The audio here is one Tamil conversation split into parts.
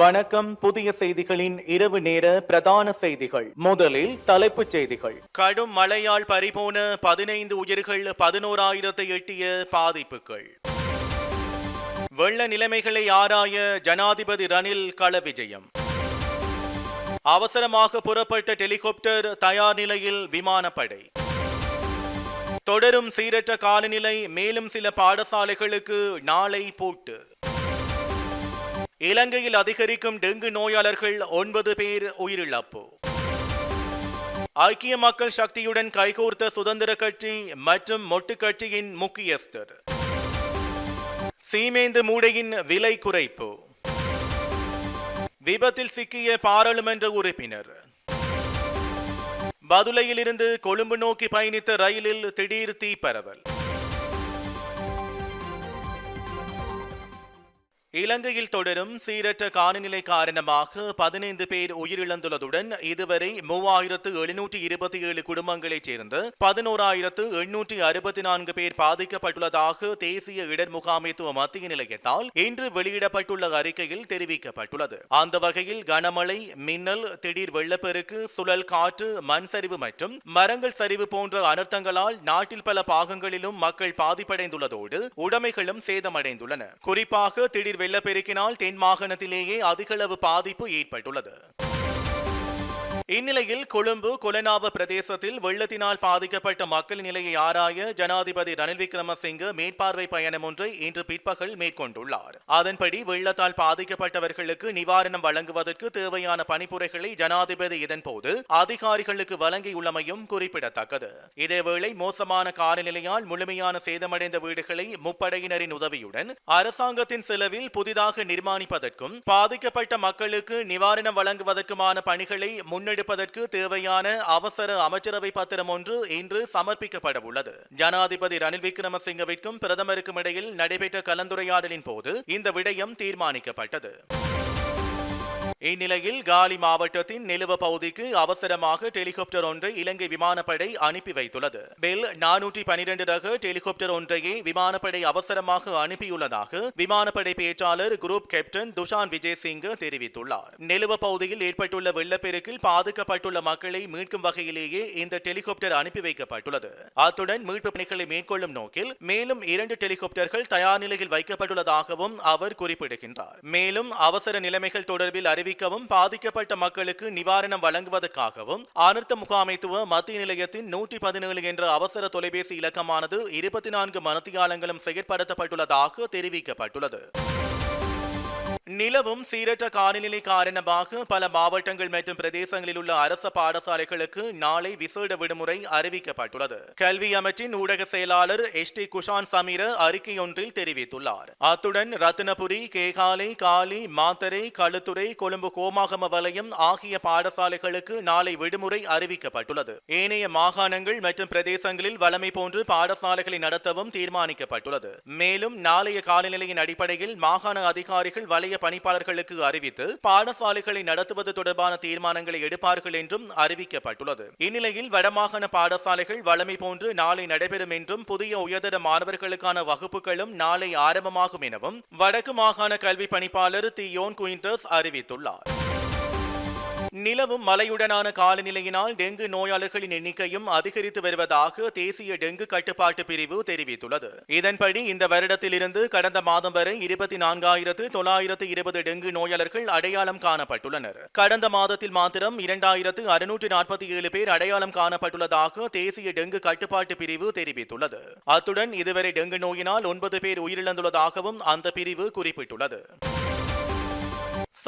வணக்கம் புதிய செய்திகளின் இரவு நேர பிரதான செய்திகள். முதலில் தலைப்புச் செய்திகள். கடும் மழையால் பறிபோன பதினைந்து உயிர்கள் பதினோராயிரத்தை எட்டிய பாதிப்புகள். வெள்ள நிலைமைகளை ஆராய ஜனாதிபதி ரணில் கள விஜயம் அவசரமாக புறப்பட்ட ஹெலிகாப்டர் தயார் நிலையில் விமானப்படை. தொடரும் சீரற்ற காலநிலை மேலும் சில பாடசாலைகளுக்கு நாளை பூட்டு. இலங்கையில் அதிகரிக்கும் டெங்கு நோயாளர்கள் ஒன்பது பேர் உயிரிழப்பு. ஐக்கிய மக்கள் சக்தியுடன் கைகோர்த்த சுதந்திர கட்சி மற்றும் மொட்டு கட்சியின் முக்கியஸ்தர். சீமேந்து மூடையின் விலை குறைப்பு. விபத்தில் சிக்கிய பாராளுமன்ற உறுப்பினர். பதுளையிலிருந்து கொழும்பு நோக்கி பயணித்த ரயிலில் திடீர் தீப்பரவல். இலங்கையில் தொடரும் சீரற்ற காலநிலை காரணமாக பதினைந்து பேர் உயிரிழந்துள்ளதுடன் இதுவரை மூவாயிரத்து எழுநூற்றி இருபத்தி ஏழு குடும்பங்களைச் சேர்ந்து பதினோராயிரத்து எண்ணூற்றி அறுபத்தி நான்கு பேர் பாதிக்கப்பட்டுள்ளதாக தேசிய இடர் முகாமைத்துவ மத்திய நிலையத்தால் இன்று வெளியிடப்பட்டுள்ள அறிக்கையில் தெரிவிக்கப்பட்டுள்ளது. அந்த வகையில் கனமழை மின்னல் திடீர் வெள்ளப்பெருக்கு சுழல் காற்று மண் சரிவு மற்றும் மரங்கள் சரிவு போன்ற அனர்த்தங்களால் நாட்டில் பல பாகங்களிலும் மக்கள் பாதிப்படைந்துள்ளதோடு உடைமைகளும் சேதமடைந்துள்ளன. குறிப்பாக திடீர் வெள்ளப்பெருக்கினால் தென் மாகாணத்திலேயே அதிகளவு பாதிப்பு ஏற்பட்டுள்ளது. இந்நிலையில் கொழும்பு கொலனாவ பிரதேசத்தில் வெள்ளத்தினால் பாதிக்கப்பட்ட மக்கள் நிலையை ஆராய ஜனாதிபதி ரணில் விக்ரமசிங்க மேற்பார்வை பயணம் ஒன்றை இன்று பிற்பகல் மேற்கொண்டுள்ளார். அதன்படி வெள்ளத்தால் பாதிக்கப்பட்டவர்களுக்கு நிவாரணம் வழங்குவதற்கு தேவையான பணிப்புரைகளை ஜனாதிபதி இதன்போது அதிகாரிகளுக்கு வழங்கியுள்ளமையும் குறிப்பிடத்தக்கது. இதேவேளை மோசமான காலநிலையால் முழுமையான சேதமடைந்த வீடுகளை முப்படையினரின் உதவியுடன் அரசாங்கத்தின் செலவில் புதிதாக நிர்மாணிப்பதற்கும் பாதிக்கப்பட்ட மக்களுக்கு நிவாரணம் வழங்குவதற்குமான பணிகளை முன்னெடு முன்னெடுப்பதற்கு தேவையான அவசர அமைச்சரவை பத்திரம் ஒன்று இன்று சமர்ப்பிக்கப்பட உள்ளது ஜனாதிபதி ரணில் விக்ரமசிங்கவிற்கும் பிரதமருக்கும் இடையில் நடைபெற்ற கலந்துரையாடலின் போது இந்த விடயம் தீர்மானிக்கப்பட்டது. இந்நிலையில் காலி மாவட்டத்தின் நிலுவ பகுதிக்கு அவசரமாக டெலிகாப்டர் ஒன்றை இலங்கை விமானப்படை அனுப்பி வைத்துள்ளது. பெல் நானூற்றி பனிரெண்டு ரக டெலிகாப்டர் ஒன்றையே விமானப்படை அவசரமாக அனுப்பியுள்ளதாக விமானப்படை பேச்சாளர் குரூப் கேப்டன் துஷான் விஜய் சிங் தெரிவித்துள்ளார். நிலுவ பகுதியில் ஏற்பட்டுள்ள வெள்ளப்பெருக்கில் பாதிக்கப்பட்டுள்ள மக்களை மீட்கும் வகையிலேயே இந்த டெலிகாப்டர் அனுப்பி வைக்கப்பட்டுள்ளது. அத்துடன் மீட்பு பணிகளை மேற்கொள்ளும் நோக்கில் மேலும் இரண்டு டெலிகாப்டர்கள் தயார் நிலையில் வைக்கப்பட்டுள்ளதாகவும் அவர் குறிப்பிடுகின்றார். மேலும் அவசர நிலைமைகள் தொடர்பில் அறிவி அறிவிக்கவும் பாதிக்கப்பட்ட மக்களுக்கு நிவாரணம் வழங்குவதற்காகவும் அனர்த்த முகாமைத்துவ மத்திய நிலையத்தின் நூற்றி பதினேழு என்ற அவசர தொலைபேசி இலக்கமானது இருபத்தி நான்கு மனத்தியாலங்களும் செயற்படுத்தப்பட்டுள்ளதாக தெரிவிக்கப்பட்டுள்ளது. நிலவும் சீரற்ற காலநிலை காரணமாக பல மாவட்டங்கள் மற்றும் பிரதேசங்களில் உள்ள அரச பாடசாலைகளுக்கு நாளை விசேட விடுமுறை அறிவிக்கப்பட்டுள்ளது. கல்வி அமைச்சின் ஊடக செயலாளர் எஸ் டி. குஷான் சமீர அறிக்கை ஒன்றில் தெரிவித்துள்ளார். அத்துடன் ரத்தினபுரி கேகாலை காலி மாத்தரை களுத்துறை கொழும்பு கோமாகம வலயம் ஆகிய பாடசாலைகளுக்கு நாளை விடுமுறை அறிவிக்கப்பட்டுள்ளது. ஏனைய மாகாணங்கள் மற்றும் பிரதேசங்களில் வளமை போன்று பாடசாலைகளை நடத்தவும் தீர்மானிக்கப்பட்டுள்ளது. மேலும் நாளைய காலநிலையின் அடிப்படையில் மாகாண அதிகாரிகள் வலய பணிப்பாளர்களுக்கு அறிவித்து பாடசாலைகளை நடத்துவது தொடர்பான தீர்மானங்களை எடுப்பார்கள் என்றும் அறிவிக்கப்பட்டுள்ளது. இந்நிலையில் வடமாகாண பாடசாலைகள் வளமை போன்று நாளை நடைபெறும் என்றும் புதிய உயர்தர மாணவர்களுக்கான வகுப்புகளும் நாளை ஆரம்பமாகும் எனவும் வடக்கு மாகாண கல்வி பணிப்பாளர் தி யோன் குயின்டர்ஸ் அறிவித்துள்ளார். நிலவும் மலையுடனான காலநிலையினால் டெங்கு நோயாளர்களின் எண்ணிக்கையும் அதிகரித்து வருவதாக தேசிய டெங்கு கட்டுப்பாட்டு பிரிவு தெரிவித்துள்ளது. இதன்படி இந்த வருடத்திலிருந்து கடந்த மாதம் வரை இருபத்தி நான்காயிரத்து தொள்ளாயிரத்து இருபது டெங்கு நோயாளர்கள் அடையாளம் காணப்பட்டுள்ளனர். கடந்த மாதத்தில் மாத்திரம் இரண்டாயிரத்து அறுநூற்று நாற்பத்தி ஏழு பேர் அடையாளம் காணப்பட்டுள்ளதாக தேசிய டெங்கு கட்டுப்பாட்டு பிரிவு தெரிவித்துள்ளது. அத்துடன் இதுவரை டெங்கு நோயினால் ஒன்பது பேர் உயிரிழந்துள்ளதாகவும் அந்த பிரிவு குறிப்பிட்டுள்ளது.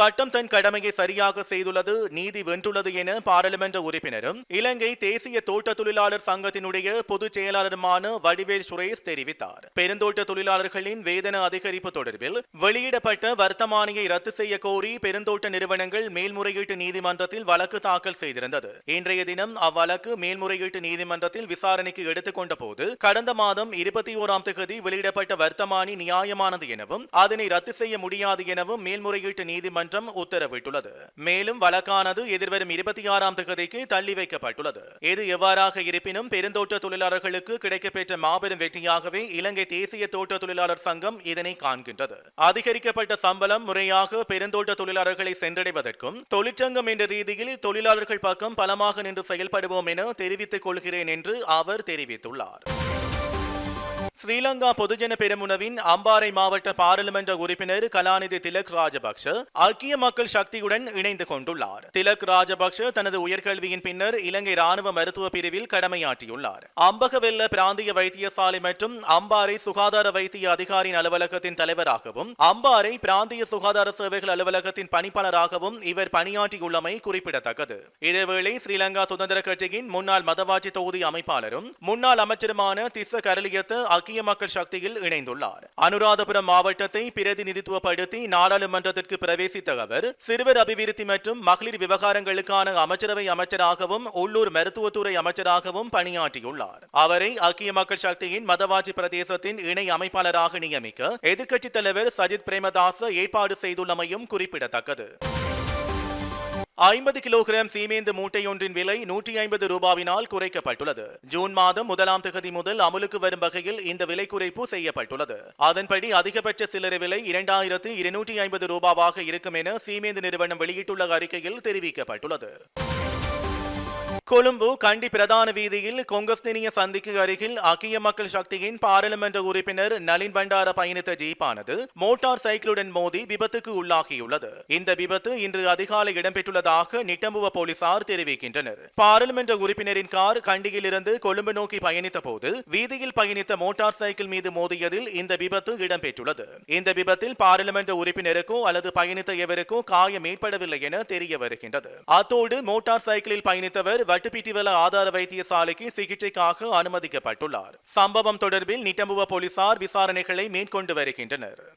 சட்டம் தன் கடமையை சரியாக செய்துள்ளது நீதி வென்றுள்ளது என பாராளுமன்ற உறுப்பினரும் இலங்கை தேசிய தோட்ட தொழிலாளர் சங்கத்தினுடைய பொதுச் செயலாளருமான வடிவேல் சுரேஷ் தெரிவித்தார். பெருந்தோட்ட தொழிலாளர்களின் வேதன அதிகரிப்பு தொடர்பில் வெளியிடப்பட்ட வர்த்தமானியை ரத்து செய்ய கோரி பெருந்தோட்ட நிறுவனங்கள் மேல்முறையீட்டு நீதிமன்றத்தில் வழக்கு தாக்கல் செய்திருந்தது. இன்றைய தினம் அவ்வழக்கு மேல்முறையீட்டு நீதிமன்றத்தில் விசாரணைக்கு எடுத்துக்கொண்ட போது கடந்த மாதம் இருபத்தி ஓராம் தேதி வெளியிடப்பட்ட வர்த்தமானி நியாயமானது எனவும் அதனை ரத்து செய்ய முடியாது எனவும் மேல்முறையீட்டு நீதிமன்றம் நீதிமன்றம் உத்தரவிட்டுள்ளது. மேலும் வழக்கானது எதிர்வரும் இருபத்தி ஆறாம் தேதிக்கு தள்ளி வைக்கப்பட்டுள்ளது. இது எவ்வாறாக இருப்பினும் பெருந்தோட்ட தொழிலாளர்களுக்கு கிடைக்கப்பெற்ற மாபெரும் வெற்றியாகவே இலங்கை தேசிய தோட்ட தொழிலாளர் சங்கம் இதனை காண்கின்றது. அதிகரிக்கப்பட்ட சம்பளம் முறையாக பெருந்தோட்ட தொழிலாளர்களை சென்றடைவதற்கும் தொழிற்சங்கம் என்ற ரீதியில் தொழிலாளர்கள் பக்கம் பலமாக நின்று செயல்படுவோம் என தெரிவித்துக் கொள்கிறேன் என்று அவர் தெரிவித்துள்ளார். ஸ்ரீலங்கா பொதுஜன பெருமுனவின் அம்பாறை மாவட்ட பாராளுமன்ற உறுப்பினர் கலாநிதி திலக் ராஜபக்ஷ ஐக்கிய மக்கள் சக்தியுடன் இணைந்து கொண்டுள்ளார். திலக் ராஜபக்ஷ தனது உயர்கல்வியின் பின்னர் இலங்கை ராணுவ மருத்துவ பிரிவில் கடமையாற்றியுள்ளார். அம்பகவெல்ல பிராந்திய வைத்தியசாலை மற்றும் அம்பாறை சுகாதார வைத்திய அதிகாரியின் அலுவலகத்தின் தலைவராகவும் அம்பாறை பிராந்திய சுகாதார சேவைகள் அலுவலகத்தின் பணிப்பாளராகவும் இவர் பணியாற்றியுள்ளமை குறிப்பிடத்தக்கது. இதேவேளை ஸ்ரீலங்கா சுதந்திர கட்சியின் முன்னாள் மதவாட்சி தொகுதி அமைப்பாளரும் முன்னாள் அமைச்சருமான திஸ்ஸ கரலியத்த ஐக்கிய மக்கள் சக்தியில் இணைந்துள்ளார். அனுராதபுரம் மாவட்டத்தை பிரதிநிதித்துவப்படுத்தி நாடாளுமன்றத்திற்கு பிரவேசித்த அவர் சிறுவர் அபிவிருத்தி மற்றும் மகளிர் விவகாரங்களுக்கான அமைச்சரவை அமைச்சராகவும் உள்ளூர் மருத்துவத்துறை அமைச்சராகவும் பணியாற்றியுள்ளார். அவரை ஐக்கிய மக்கள் சக்தியின் மதவாச்சி பிரதேசத்தின் இணை அமைப்பாளராக நியமிக்க எதிர்க்கட்சித் தலைவர் சஜித் பிரேமதாச ஏற்பாடு செய்துள்ளமையும் குறிப்பிடத்தக்கது. ஐம்பது கிலோகிராம் சீமேந்து மூட்டையொன்றின் விலை நூற்றி ஐம்பது ரூபாவினால் குறைக்கப்பட்டுள்ளது. ஜூன் மாதம் முதலாம் தகுதி முதல் அமலுக்கு வரும் வகையில் இந்த விலை குறைப்பு செய்யப்பட்டுள்ளது. அதன்படி அதிகபட்ச சில்லறை விலை இரண்டாயிரத்து இருநூற்றி ஐம்பது ரூபாவாக இருக்கும் என சீமேந்து நிறுவனம் வெளியிட்டுள்ள அறிக்கையில் தெரிவிக்கப்பட்டுள்ளது. கொழும்பு கண்டி பிரதான வீதியில் கொங்கஸ்தினிய சந்திக்கு அருகில் அக்கிய மக்கள் சக்தியின் பாராளுமன்ற உறுப்பினர் நளின் பண்டார பயணித்த ஜீப்பானது மோட்டார் சைக்கிளுடன் மோதி விபத்துக்கு உள்ளாகியுள்ளது. இந்த விபத்து இன்று அதிகாலை இடம்பெற்றுள்ளதாக நிட்டம்புவ போலீசார் தெரிவிக்கின்றனர். பாராளுமன்ற உறுப்பினரின் கார் கண்டியில் இருந்து கொழும்பு நோக்கி பயணித்த போது வீதியில் பயணித்த மோட்டார் சைக்கிள் மீது மோதியதில் இந்த விபத்து இடம்பெற்றுள்ளது. இந்த விபத்தில் பாராளுமன்ற உறுப்பினருக்கோ அல்லது பயணித்த எவருக்கோ காயம் ஏற்படவில்லை என தெரிய வருகின்றது. அத்தோடு மோட்டார் சைக்கிளில் பயணித்தவர் வட்டுப்பிட்டிவல ஆதார வைத்தியசாலைக்கு சிகிச்சைக்காக அனுமதிக்கப்பட்டுள்ளார். சம்பவம் தொடர்பில் நிட்டம்புவ போலீசார் விசாரணைகளை மேற்கொண்டு வருகின்றனர்.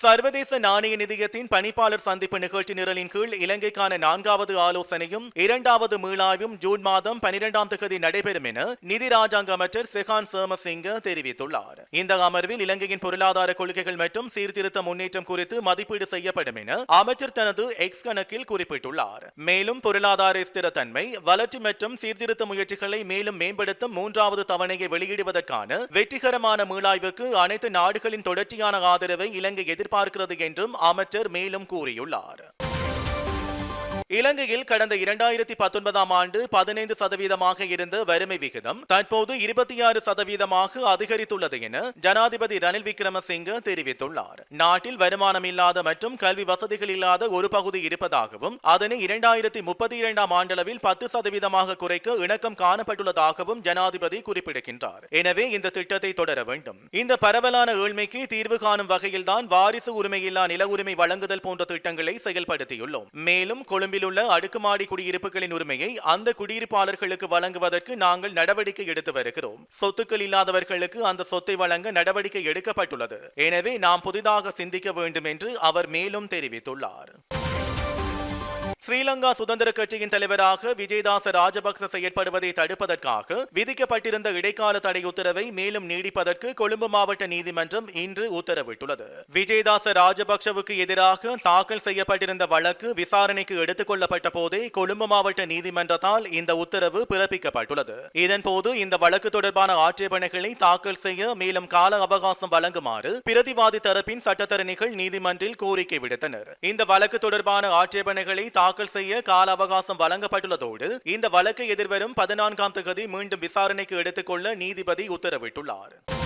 சர்வதேச நாணய நிதியத்தின் பணிப்பாளர் சந்திப்பு நிகழ்ச்சி நிரலின் கீழ் இலங்கைக்கான நான்காவது ஆலோசனையும் இரண்டாவது மீளாய்வும் ஜூன் மாதம் பனிரெண்டாம் தேதி நடைபெறும் என நிதி ராஜாங்க அமைச்சர் செகான் சேமசிங்க தெரிவித்துள்ளார். இந்த அமர்வில் இலங்கையின் பொருளாதார கொள்கைகள் மற்றும் சீர்திருத்த முன்னேற்றம் குறித்து மதிப்பீடு செய்யப்படும் என அமைச்சர் தனது எக்ஸ் கணக்கில் குறிப்பிட்டுள்ளார். மேலும் பொருளாதார ஸ்திரத்தன்மை வளர்ச்சி மற்றும் சீர்திருத்த முயற்சிகளை மேலும் மேம்படுத்தும் மூன்றாவது தவணையை வெளியிடுவதற்கான வெற்றிகரமான மீளாய்வுக்கு அனைத்து நாடுகளின் தொடர்ச்சியான ஆதரவை இலங்கை எதிர்பார்க்கிறது என்றும் அமைச்சர் மேலும் கூறியுள்ளார். இலங்கையில் கடந்த இரண்டாயிரத்தி பத்தொன்பதாம் ஆண்டு பதினைந்து சதவீதமாக இருந்த வறுமை விகிதம் தற்போது இருபத்தி ஆறு சதவீதமாக அதிகரித்துள்ளது என ஜனாதிபதி ரணில் விக்ரமசிங்க தெரிவித்துள்ளார். நாட்டில் வருமானம் இல்லாத மற்றும் கல்வி வசதிகள் இல்லாத ஒரு பகுதி இருப்பதாகவும் அதனை இரண்டாயிரத்தி முப்பத்தி இரண்டாம் ஆண்டளவில் பத்து சதவீதமாக குறைக்க இணக்கம் காணப்பட்டுள்ளதாகவும் ஜனாதிபதி குறிப்பிடுகின்றார். எனவே இந்த திட்டத்தை தொடர வேண்டும். இந்த பரவலான ஏழ்மைக்கு தீர்வு காணும் வகையில்தான் வாரிசு உரிமையில்லா நில உரிமை வழங்குதல் போன்ற திட்டங்களை செயல்படுத்தியுள்ளோம். மேலும் கொழும்பில் உள்ள அடுக்குமாடி குடியிருப்புகளின் உரிமையை அந்த குடியிருப்பாளர்களுக்கு வழங்குவதற்கு நாங்கள் நடவடிக்கை எடுத்து வருகிறோம். சொத்துக்கள் இல்லாதவர்களுக்கு அந்த சொத்தை வழங்க நடவடிக்கை எடுக்கப்பட்டுள்ளது. எனவே நாம் புதிதாக சிந்திக்க வேண்டும் என்று அவர் மேலும் தெரிவித்துள்ளார். ஸ்ரீலங்கா சுதந்திர கட்சியின் தலைவராக விஜயதாச ராஜபக்ச செயற்படுவதை தடுப்பதற்காக விதிக்கப்பட்டிருந்த இடைக்கால தடை உத்தரவை மேலும் நீடிப்பதற்கு கொழும்பு மாவட்ட நீதிமன்றம் இன்று உத்தரவிட்டுள்ளது. விஜயதாச ராஜபக்சவுக்கு எதிராக தாக்கல் செய்யப்பட்டிருந்த வழக்கு விசாரணைக்கு எடுத்துக் கொள்ளப்பட்ட போதே கொழும்பு மாவட்ட நீதிமன்றத்தால் இந்த உத்தரவு பிறப்பிக்கப்பட்டுள்ளது. இதன்போது இந்த வழக்கு தொடர்பான ஆட்சேபனைகளை தாக்கல் செய்ய மேலும் கால அவகாசம் வழங்குமாறு பிரதிவாதி தரப்பின் சட்டத்தரணிகள் நீதிமன்றில் கோரிக்கை விடுத்தனர். இந்த வழக்கு தொடர்பான ஆட்சேபனைகளை தாக்கல் செய்ய கால அவகாசம் வழங்கப்பட்டுள்ளதோடு இந்த வழக்கை எதிர்வரும் பதினான்காம் தேதி மீண்டும் விசாரணைக்கு எடுத்துக்கொள்ள நீதிபதி உத்தரவிட்டுள்ளார்.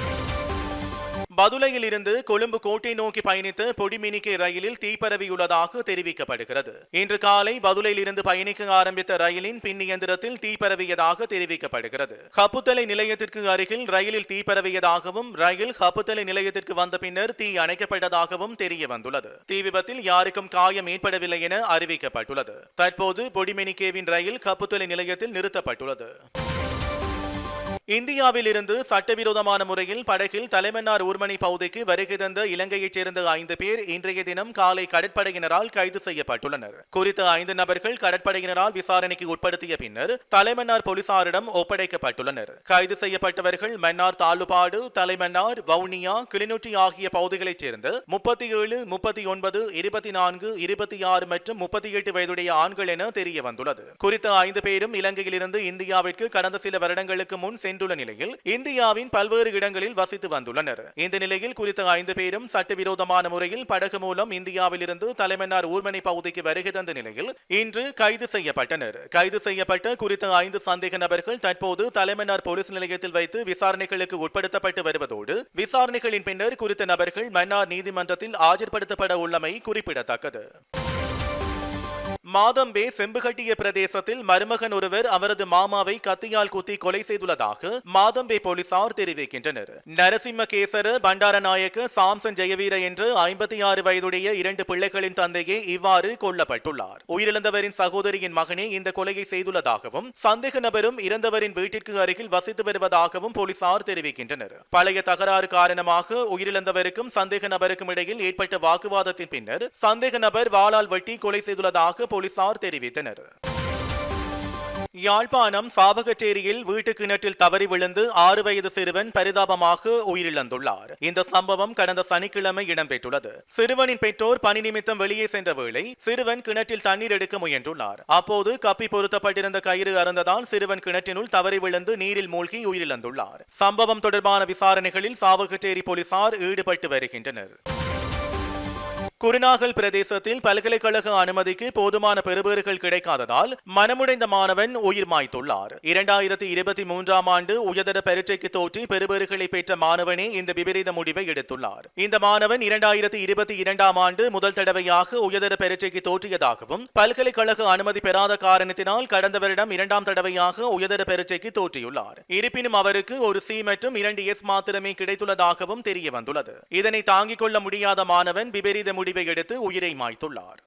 பதுளையில் இருந்து கொழும்பு கோட்டை நோக்கி பயணித்த பொடிமினிக்கை ரயிலில் தீப்பரவியுள்ளதாக தெரிவிக்கப்படுகிறது. இன்று காலை பதுளையில் இருந்து பயணிக்க ஆரம்பித்த ரயிலின் பின் இயந்திரத்தில் தீப்பரவியதாக தெரிவிக்கப்படுகிறது. ஹப்புத்தலை நிலையத்திற்கு அருகில் ரயிலில் தீப்பரவியதாகவும் ரயில் ஹப்புத்தலை நிலையத்திற்கு வந்த பின்னர் தீ அணைக்கப்பட்டதாகவும் தெரிய வந்துள்ளது தீ விபத்தில் யாருக்கும் காயம் ஏற்படவில்லை என அறிவிக்கப்பட்டுள்ளது. தற்போது பொடிமெனிக்கேவின் ரயில் கப்புத்தலை நிலையத்தில் நிறுத்தப்பட்டுள்ளது. இந்தியாவில் இருந்து சட்டவிரோதமான முறையில் படகில் தலைமன்னார் ஊர்மணி பகுதிக்கு வருகை தந்த இலங்கையைச் சேர்ந்த ஐந்து பேர் இன்றைய தினம் காலை கடற்படையினரால் கைது செய்யப்பட்டுள்ளனர். குறித்த ஐந்து நபர்கள் கடற்படையினரால் விசாரணைக்கு உட்படுத்திய பின்னர் தலைமன்னார் போலீசாரிடம் ஒப்படைக்கப்பட்டுள்ளனர். கைது செய்யப்பட்டவர்கள் மன்னார் தாலுபாடு தலைமன்னார் வவுனியா கிளிநொச்சி ஆகிய பகுதிகளைச் சேர்ந்த முப்பத்தி ஏழு முப்பத்தி ஒன்பது இருபத்தி நான்கு இருபத்தி ஆறு மற்றும் முப்பத்தி எட்டு வயதுடைய ஆண்கள் என தெரிய வந்துள்ளது குறித்த ஐந்து பேரும் இலங்கையிலிருந்து இந்தியாவிற்கு கடந்த சில வருடங்களுக்கு முன் சென்றுள்ள நிலையில் இந்தியாவின் பல்வேறு இடங்களில் வசித்து வந்துள்ளனர். இந்த நிலையில் குறித்த ஐந்து பேரும் சட்டவிரோதமான முறையில் படகு மூலம் இந்தியாவில் இருந்து தலைமன்னார் ஊர்மனை பகுதிக்கு வருகை தந்த நிலையில் இன்று கைது செய்யப்பட்டனர். கைது செய்யப்பட்ட குறித்த ஐந்து சந்தேக நபர்கள் தற்போது தலைமன்னார் போலீஸ் நிலையத்தில் வைத்து விசாரணைகளுக்கு உட்படுத்தப்பட்டு வருவதோடு விசாரணைகளின் பின்னர் குறித்த நபர்கள் மன்னார் நீதிமன்றத்தில் ஆஜர்படுத்தப்பட உள்ளமை குறிப்பிடத்தக்கது. மாதம்பே செம்புகட்டிய பிரதேசத்தில் மருமகன் ஒருவர் அவரது மாமாவை கத்தியால் குத்தி கொலை செய்துள்ளதாக மாதம்பே போலீசார் தெரிவிக்கின்றனர். நரசிம்ம கேசர பண்டாரநாயக்க சாம்சன் ஜெயவீர என்று ஐம்பத்தி ஆறு வயதுடைய இரண்டு பிள்ளைகளின் தந்தையே இவ்வாறு கொல்லப்பட்டுள்ளார். உயிரிழந்தவரின் சகோதரியின் மகனே இந்த கொலையை செய்துள்ளதாகவும் சந்தேக நபரும் இறந்தவரின் வீட்டிற்கு அருகில் வசித்து வருவதாகவும் போலீசார் தெரிவிக்கின்றனர். பழைய தகராறு காரணமாக உயிரிழந்தவருக்கும் சந்தேக நபருக்கும் இடையில் ஏற்பட்ட வாக்குவாதத்தின் பின்னர் சந்தேக நபர் வாளால் வெட்டி கொலை செய்துள்ளதாக போலீசார் தெரிவித்தனர். யாழ்ப்பாணம் சாவகச்சேரியில் வீட்டு கிணற்றில் தவறி விழுந்து ஆறு வயது சிறுவன் பரிதாபமாக உயிரிழந்துள்ளார். இந்த சம்பவம் கடந்த சனிக்கிழமை இடம்பெற்றுள்ளது. சிறுவனின் பெற்றோர் பணி நிமித்தம் வெளியே சென்ற வேளை சிறுவன் கிணற்றில் தண்ணீர் எடுக்க முயன்றுள்ளார். அப்போது கப்பி பொருத்தப்பட்டிருந்த கயிறு அறந்ததால் சிறுவன் கிணற்றினுள் தவறி விழுந்து நீரில் மூழ்கி உயிரிழந்துள்ளார். சம்பவம் தொடர்பான விசாரணைகளில் சாவகச்சேரி போலீசார் ஈடுபட்டு வருகின்றனர். குருநாகல் பிரதேசத்தில் பல்கலைக்கழக அனுமதிக்கு போதுமான பெறுபேறுகள் கிடைக்காததால் மனமுடைந்த மாணவன் உயிர் மாய்த்துள்ளார். இரண்டாயிரத்தி இருபத்தி மூன்றாம் ஆண்டு உயர்தர பரீட்சைக்கு தோற்றி பெறுபேறுகளை பெற்ற மாணவனே இந்த விபரீத முடிவை எடுத்துள்ளார். இந்த மாணவன் இரண்டாயிரத்தி இருபத்தி இரண்டாம் ஆண்டு முதல் தடவையாக உயர்தர பரீட்சைக்கு தோற்றியதாகவும் பல்கலைக்கழக அனுமதி பெறாத காரணத்தினால் கடந்த வருடம் இரண்டாம் தடவையாக உயர்தர பரீட்சைக்கு தோற்றியுள்ளார். இருப்பினும் அவருக்கு ஒரு சி மற்றும் இரண்டு எஸ் மாத்திரமே கிடைத்துள்ளதாகவும் தெரிய வந்துள்ளது இதனை தாங்கிக் கொள்ள முடியாத மாணவன் விபரீத முடிவை எடுத்து உயிரை மாய்த்துள்ளார்.